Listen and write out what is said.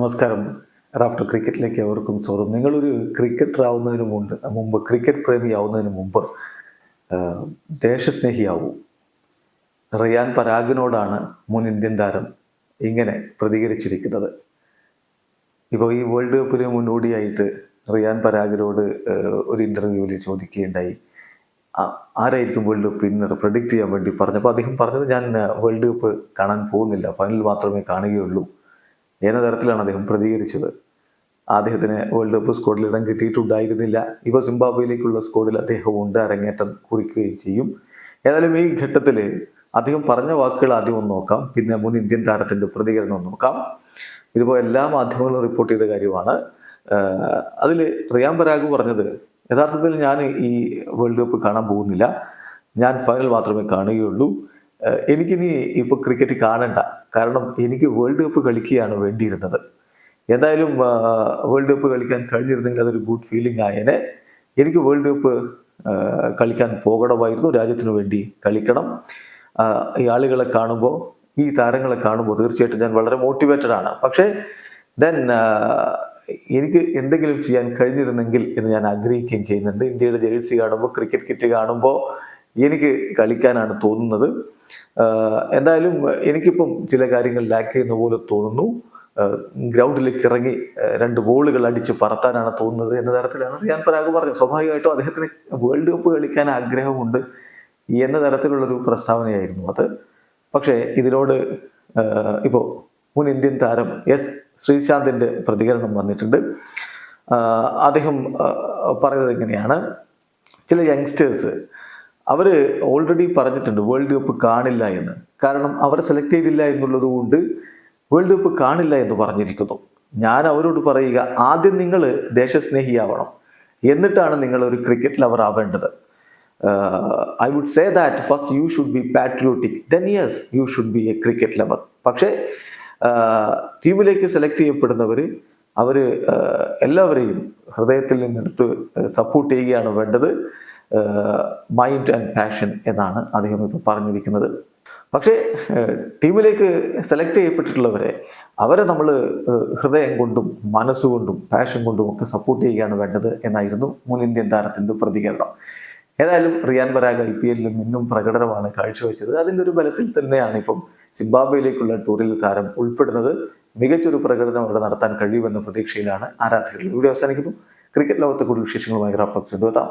നമസ്കാരം. റാഫ്റ്റർ ക്രിക്കറ്റിലേക്ക് അവർക്കും സ്വാഗതം. നിങ്ങളൊരു ക്രിക്കറ്റർ ആവുന്നതിന് മുമ്പ് മുമ്പ് ക്രിക്കറ്റ് പ്രേമി ആവുന്നതിന് മുമ്പ് ദേശസ്നേഹിയാവും. റിയാൻ പരാഗിനോടാണ് മുൻ ഇന്ത്യൻ താരം ഇങ്ങനെ പ്രതികരിച്ചിരിക്കുന്നത്. ഇപ്പോൾ ഈ വേൾഡ് കപ്പിന് മുന്നോടിയായിട്ട് റിയാൻ പരാഗിനോട് ഒരു ഇന്റർവ്യൂവിൽ ചോദിക്കുകയുണ്ടായി. ആരായിരിക്കും വേൾഡ് കപ്പ് ഇന്നർ പ്രഡിക്റ്റ് ചെയ്യാൻ വേണ്ടി പറഞ്ഞപ്പോൾ അദ്ദേഹം പറഞ്ഞത് ഞാൻ വേൾഡ് കപ്പ് കാണാൻ പോകുന്നില്ല. ഫൈനൽ മാത്രമേ കാണുകയുള്ളൂ. എന്ന തരത്തിലാണ് അദ്ദേഹം പ്രതികരിച്ചത്? അദ്ദേഹത്തിന് വേൾഡ് കപ്പ് സ്ക്വാഡിൽ ഇടം കിട്ടിയിട്ടുണ്ടായിരുന്നില്ല. ഇപ്പോൾ സിംബാബ്വേയിലേക്കുള്ള സ്ക്വാഡിൽ അദ്ദേഹം ഉണ്ട്. അരങ്ങേറ്റം കുറിക്കുകയും ചെയ്യും. ഏതായാലും ഈ ഘട്ടത്തിൽ അദ്ദേഹം പറഞ്ഞ വാക്കുകൾ ആദ്യം ഒന്ന് നോക്കാം. പിന്നെ മുൻ ഇന്ത്യൻ താരത്തിന്റെ പ്രതികരണം നോക്കാം. ഇതിപ്പോൾ എല്ലാ മാധ്യമങ്ങളും റിപ്പോർട്ട് ചെയ്ത കാര്യമാണ്. അതിൽ റിയാൻ പരാഗ് പറഞ്ഞത് യഥാർത്ഥത്തിൽ ഞാൻ ഈ വേൾഡ് കപ്പ് കാണാൻ പോകുന്നില്ല. ഞാൻ ഫൈനൽ മാത്രമേ കാണുകയുള്ളൂ. എനിക്കിനി ഇപ്പോൾ ക്രിക്കറ്റ് കാണണ്ട. കാരണം എനിക്ക് വേൾഡ് കപ്പ് കളിക്കുകയാണ് വേണ്ടിയിരുന്നത്. എന്തായാലും വേൾഡ് കപ്പ് കളിക്കാൻ കഴിഞ്ഞിരുന്നെങ്കിൽ അതൊരു ഗുഡ് ഫീലിംഗ് ആയേനെ. എനിക്ക് വേൾഡ് കപ്പ് കളിക്കാൻ പോകണമായിരുന്നു. രാജ്യത്തിനു വേണ്ടി കളിക്കണം. ഈ ആളുകളെ കാണുമ്പോൾ ഈ താരങ്ങളെ കാണുമ്പോൾ തീർച്ചയായിട്ടും ഞാൻ വളരെ മോട്ടിവേറ്റഡ് ആണ്. പക്ഷേ ദെൻ എനിക്ക് എന്തെങ്കിലും ചെയ്യാൻ കഴിഞ്ഞിരുന്നെങ്കിൽ എന്ന് ഞാൻ ആഗ്രഹിക്കുകയും ചെയ്യുന്നുണ്ട്. ഇന്ത്യയുടെ ജേഴ്സി കാണുമ്പോൾ ക്രിക്കറ്റ് കിറ്റ് കാണുമ്പോൾ എനിക്ക് കളിക്കാനാണ് തോന്നുന്നത്. എന്തായാലും എനിക്കിപ്പം ചില കാര്യങ്ങൾ ലാക്ക് ചെയ്യുന്ന പോലെ തോന്നുന്നു. ഗ്രൗണ്ടിലേക്ക് ഇറങ്ങി രണ്ട് ബോളുകൾ അടിച്ച് പറത്താനാണ് തോന്നുന്നത് എന്ന തരത്തിലാണ്. റിയാൻ പരാഗ് പറഞ്ഞത്. സ്വാഭാവികമായിട്ടും അദ്ദേഹത്തിന് വേൾഡ് കപ്പ് കളിക്കാൻ ആഗ്രഹമുണ്ട് എന്ന തരത്തിലുള്ളൊരു പ്രസ്താവനയായിരുന്നു അത്. പക്ഷേ ഇതിനോട് ഇപ്പോൾ മുൻ ഇന്ത്യൻ താരം എസ് ശ്രീശാന്തിന്റെ പ്രതികരണം വന്നിട്ടുണ്ട്. അദ്ദേഹം പറഞ്ഞത് എങ്ങനെയാണ് ചില യങ്സ്റ്റേഴ്സ് അവർ ഓൾറെഡി പറഞ്ഞിട്ടുണ്ട് വേൾഡ് കപ്പ് കാണില്ല എന്ന്. കാരണം അവരെ സെലക്ട് ചെയ്തില്ല എന്നുള്ളത് കൊണ്ട് വേൾഡ് കപ്പ് കാണില്ല എന്ന് പറഞ്ഞിരിക്കുന്നു. ഞാൻ അവരോട് പറയുക ആദ്യം നിങ്ങൾ ദേശസ്നേഹിയാവണം എന്നിട്ടാണ് നിങ്ങൾ ഒരു cricket lover ആവേണ്ടത്. I would say that first you should be patriotic then yes you should be a cricket lover പക്ഷേ ടീമിലേക്ക് സെലക്ട് ചെയ്യപ്പെടുന്നവർ അവർ എല്ലാവരെയും ഹൃദയത്തിൽ നിന്നെടുത്ത് സപ്പോർട്ട് ചെയ്യുകയാണ് വേണ്ടത്. മൈൻഡ് ആൻഡ് പാഷൻ എന്നാണ് അദ്ദേഹം ഇപ്പോൾ പറഞ്ഞിരിക്കുന്നത്. പക്ഷേ ടീമിലേക്ക് സെലക്ട് ചെയ്യപ്പെട്ടിട്ടുള്ളവരെ അവരെ നമ്മൾ ഹൃദയം കൊണ്ടും മനസ്സുകൊണ്ടും പാഷൻ കൊണ്ടും ഒക്കെ സപ്പോർട്ട് ചെയ്യുകയാണ് വേണ്ടത് എന്നായിരുന്നു മുൻ ഇന്ത്യൻ താരത്തിന്റെ പ്രതികരണം. ഏതായാലും റിയാൻ പരാഗ് ഐ പി എല്ലിലും ഇന്നും പ്രകടനമാണ് കാഴ്ചവെച്ചത്. അതിന്റെ ഒരു ബലത്തിൽ തന്നെയാണ് ഇപ്പം സിംബാബ്വേയിലേക്കുള്ള ടൂറിൽ താരം ഉൾപ്പെടുന്നത്. മികച്ചൊരു പ്രകടനം അവിടെ നടത്താൻ കഴിയുമെന്ന പ്രതീക്ഷയിലാണ് ആരാധകർ. ഇവിടെ അവസാനിക്കുമ്പോൾ ക്രിക്കറ്റ് ലോകത്തെ കൂടുതൽ വിശേഷങ്ങളുമായി ഗ്രാഫ്ലോക്സ് കൊണ്ടുവെത്താം.